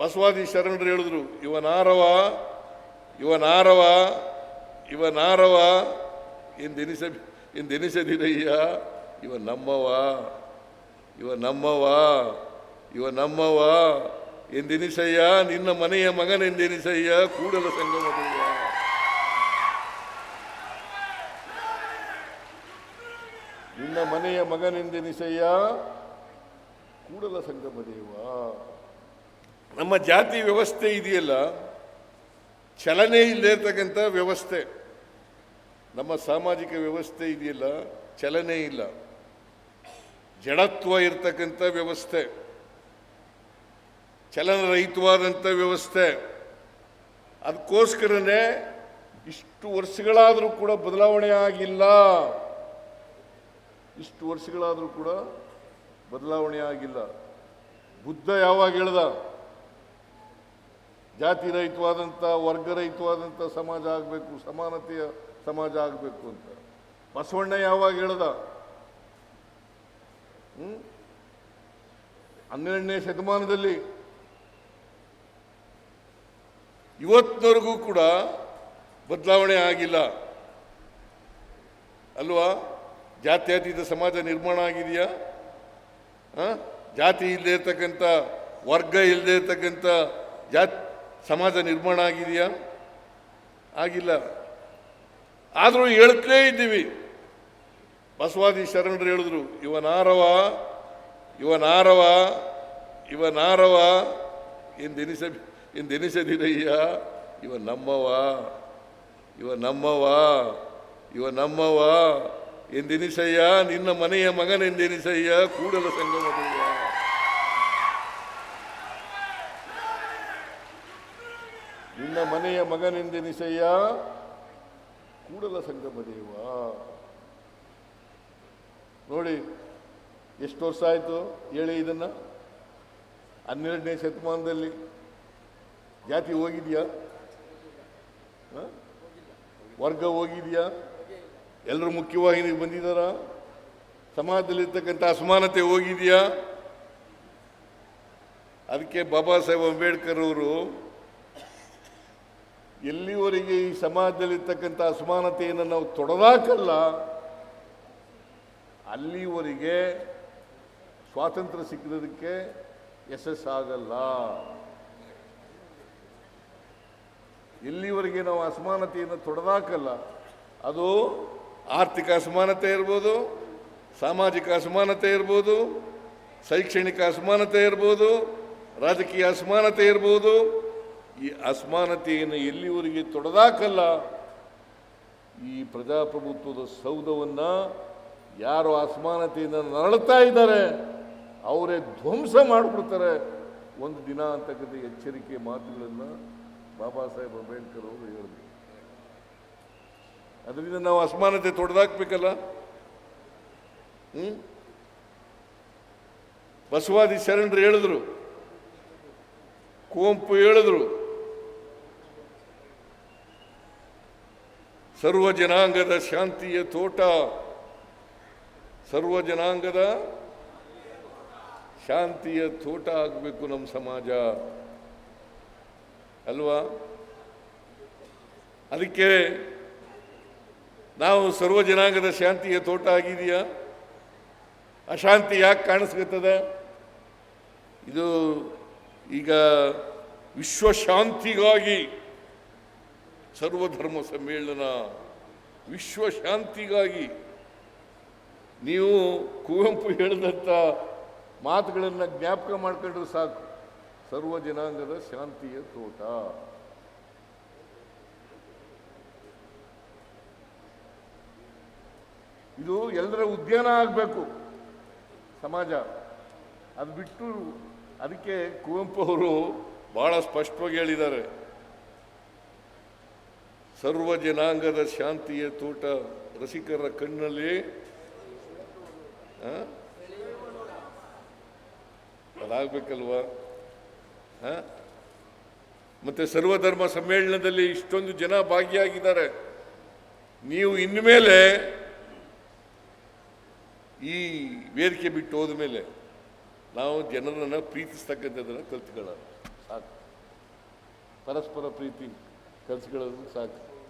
ಬಸವಾದಿ ಶರಣರು ಹೇಳಿದ್ರು, ಇವನಾರವ ಇವನಾರವ ಇವನಾರವ ಎಂದೆನಿಸ ಎಂದೆನಿಸದಿರಯ್ಯ ಇವ ನಮ್ಮವ ಇವ ನಮ್ಮವ ಇವ ನಮ್ಮವ ಎಂದೆನಿಸಯ್ಯ ನಿನ್ನ ಮನೆಯ ಮಗನೆಂದೆನಿಸಯ್ಯ ಕೂಡಲ ಸಂಗಮದಯ್ಯ ನಿನ್ನ ಮನೆಯ ಮಗನೆಂದೆನಿಸಯ್ಯ ಕೂಡಲ ಸಂಗಮದೇವ ನಮ್ಮ ಜಾತಿ ವ್ಯವಸ್ಥೆ ಇದೆಯಲ್ಲ, ಚಲನೆ ಇಲ್ಲದೆ ಇರ್ತಕ್ಕಂಥ ವ್ಯವಸ್ಥೆ. ನಮ್ಮ ಸಾಮಾಜಿಕ ವ್ಯವಸ್ಥೆ ಇದೆಯಲ್ಲ, ಚಲನೆ ಇಲ್ಲ. ಜಡತ್ವ ಇರತಕ್ಕಂಥ ವ್ಯವಸ್ಥೆ. ಚಲನರಹಿತವಾದಂಥ ವ್ಯವಸ್ಥೆ. ಅದಕ್ಕೋಸ್ಕರನೇ ಇಷ್ಟು ವರ್ಷಗಳಾದರೂ ಕೂಡ ಬದಲಾವಣೆ ಆಗಿಲ್ಲ. ಇಷ್ಟು ವರ್ಷಗಳಾದರೂ ಕೂಡ ಬದಲಾವಣೆ ಆಗಿಲ್ಲ. ಬುದ್ಧ ಯಾವಾಗ ಹೇಳ್ದ? ಜಾತಿ ರಹಿತವಾದಂಥ ವರ್ಗರಹಿತವಾದಂಥ ಸಮಾಜ ಆಗಬೇಕು, ಸಮಾನತೆಯ ಸಮಾಜ ಆಗಬೇಕು ಅಂತ. ಬಸವಣ್ಣ ಯಾವಾಗ ಹೇಳ್ದ? ಹನ್ನೆರಡನೇ ಶತಮಾನದಲ್ಲಿ. ಇವತ್ತಿನವರೆಗೂ ಕೂಡ ಬದಲಾವಣೆ ಆಗಿಲ್ಲ. ಅಲ್ವಾ? ಜಾತ್ಯತೀತ ಸಮಾಜ ನಿರ್ಮಾಣ ಆಗಿದೆಯಾ? ಜಾತಿ ಇಲ್ಲದೆ ಇರ್ತಕ್ಕಂಥ, ವರ್ಗ ಇಲ್ಲದೆ ಇರ್ತಕ್ಕಂಥ ಜಾತ್ ಸಮಾಜ ನಿರ್ಮಾಣ ಆಗಿದೆಯಾ? ಆಗಿಲ್ಲ. ಆದರೂ ಹೇಳ್ತೇ ಇದ್ದೀವಿ. ಬಸವಾದಿ ಶರಣರು ಹೇಳಿದ್ರು, ಇವನಾರವ ಇವನಾರವ ಇವನಾರವ ಎಂದೆನಿಸ ಎಂದೆನಿಸದಿರಯ್ಯ ಇವ ನಮ್ಮವ ಇವ ನಮ್ಮವ ಇವ ನಮ್ಮವ ಎಂದೆನಿಸಯ್ಯ ನಿನ್ನ ಮನೆಯ ಮಗನೆಂದೆನಿಸಯ್ಯ ಕೂಡಲ ಸಂಗಮದಯ್ಯ. ನಿನ್ನ ಮನೆಯ ಮಗನೆಂದೆನಿಸಯ್ಯ? ಕೂಡಲ ಸಂಗಮದೇವ. ನೋಡಿ, ಎಷ್ಟು ವರ್ಷ ಆಯಿತು ಹೇಳಿ ಇದನ್ನ? ಹನ್ನೆರಡನೇ ಶತಮಾನದಲ್ಲಿ. ಜಾತಿ ಹೋಗಿದೆಯಾ? ವರ್ಗ ಹೋಗಿದೆಯಾ? ಎಲ್ಲರೂ ಮುಖ್ಯವಾಹಿನಿಗೆ ಬಂದಿದ್ದಾರಾ? ಸಮಾಜದಲ್ಲಿರ್ತಕ್ಕಂಥ ಅಸಮಾನತೆ ಹೋಗಿದೆಯಾ? ಅದಕ್ಕೆ ಬಾಬಾ ಸಾಹೇಬ್ ಅಂಬೇಡ್ಕರ್ ಅವರು ಎಲ್ಲಿವರೆಗೆ ಈ ಸಮಾಜದಲ್ಲಿರ್ತಕ್ಕಂಥ ಅಸಮಾನತೆಯನ್ನು ನಾವು ತೊಡೆದಾಕಲ್ಲ ಅಲ್ಲಿವರೆಗೆ ಸ್ವಾತಂತ್ರ್ಯ ಸಿಕ್ಕದಕ್ಕೆ ಯಶಸ್ಸಾಗಲ್ಲ ಎಲ್ಲಿವರೆಗೆ ನಾವು ಅಸಮಾನತೆಯನ್ನು ತೊಡೆದಾಕಲ್ಲ ಅದು ಆರ್ಥಿಕ ಅಸಮಾನತೆ ಇರ್ಬೋದು, ಸಾಮಾಜಿಕ ಅಸಮಾನತೆ ಇರ್ಬೋದು, ಶೈಕ್ಷಣಿಕ ಅಸಮಾನತೆ ಇರ್ಬೋದು, ರಾಜಕೀಯ ಅಸಮಾನತೆ ಇರ್ಬೋದು ಈ ಅಸಮಾನತೆಯನ್ನು ಎಲ್ಲಿವರೆಗೆ ತೊಡೆದಾಕಲ್ಲ? ಈ ಪ್ರಜಾಪ್ರಭುತ್ವದ ಸೌಧವನ್ನು ಯಾರು ಅಸಮಾನತೆಯಿಂದ ನರಳುತ್ತಾ ಇದ್ದಾರೆ, ಅವರೇ ಧ್ವಂಸ ಮಾಡಿಬಿಡ್ತಾರೆ. ಒಂದು ದಿನ ಅಂತಕ್ಕಂಥ ಎಚ್ಚರಿಕೆ ಮಾತುಗಳನ್ನು ಬಾಬಾ ಸಾಹೇಬ್ ಅಂಬೇಡ್ಕರ್ ಅವರು ಹೇಳಿದ್ರು. ಅದರಿಂದ ನಾವು ಅಸಮಾನತೆ ತೊಡೆದಾಕ್ಬೇಕಲ್ಲ? ಹ್ಞೂ ಬಸವಾದಿ ಶರಣರು ಹೇಳಿದ್ರು, ಕುವೆಂಪು ಹೇಳಿದ್ರು ಸರ್ವ ಜನಾಂಗದ ಶಾಂತಿಯ ತೋಟ. ಸರ್ವ ಜನಾಂಗದ ಶಾಂತಿಯ ತೋಟ ಆಗಬೇಕು ನಮ್ಮ ಸಮಾಜ. ಅಲ್ವಾ? ಅದಕ್ಕೆ ನಾವು ಸರ್ವ ಜನಾಂಗದ ಶಾಂತಿಯ ತೋಟ ಆಗಿದೆಯಾ? ಅಶಾಂತಿ ಯಾಕೆ ಕಾಣಿಸ್ಕೊತದೆ ಇದು ಈಗ ವಿಶ್ವ ಶಾಂತಿಗಾಗಿ ಸರ್ವಧರ್ಮ ಸಮ್ಮೇಳನ ವಿಶ್ವ ಶಾಂತಿಗಾಗಿ ನೀವು ಕುವೆಂಪು ಹೇಳಿದಂಥ ಮಾತುಗಳನ್ನು ಜ್ಞಾಪಕ ಮಾಡ್ಕೊಂಡ್ರೆ ಸಾಕು. ಸರ್ವ ಜನಾಂಗದ ಶಾಂತಿಯ ತೋಟ. ಇದು ಎಲ್ಲರ ಉದ್ಯಾನ ಆಗಬೇಕು ಸಮಾಜ. ಅದು ಬಿಟ್ಟು ಅದಕ್ಕೆ ಕುವೆಂಪು ಅವರು ಭಾಳ ಸ್ಪಷ್ಟವಾಗಿ ಹೇಳಿದ್ದಾರೆ. ಸರ್ವ ಜನಾಂಗದ ಶಾಂತಿಯ ತೋಟ ರಸಿಕರ ಕಣ್ಣಲ್ಲಿ ಅದಾಗಬೇಕಲ್ವ? ಮತ್ತೆ ಸರ್ವಧರ್ಮ ಸಮ್ಮೇಳನದಲ್ಲಿ ಇಷ್ಟೊಂದು ಜನ ಭಾಗಿಯಾಗಿದ್ದಾರೆ. ನೀವು ಇನ್ಮೇಲೆ ಈ ವೇದಿಕೆ ಬಿಟ್ಟು ಹೋದ ಮೇಲೆ ನಾವು ಜನರನ್ನು ಪ್ರೀತಿಸ್ತಕ್ಕಂಥದ್ದನ್ನು ಕಲ್ತ್ಕೊಳ್ಳೋದು. ಸಾಕು. ಪರಸ್ಪರ ಪ್ರೀತಿ ಕಲ್ತ್ಕೊಳ್ಳೋದು ಸಾಕು.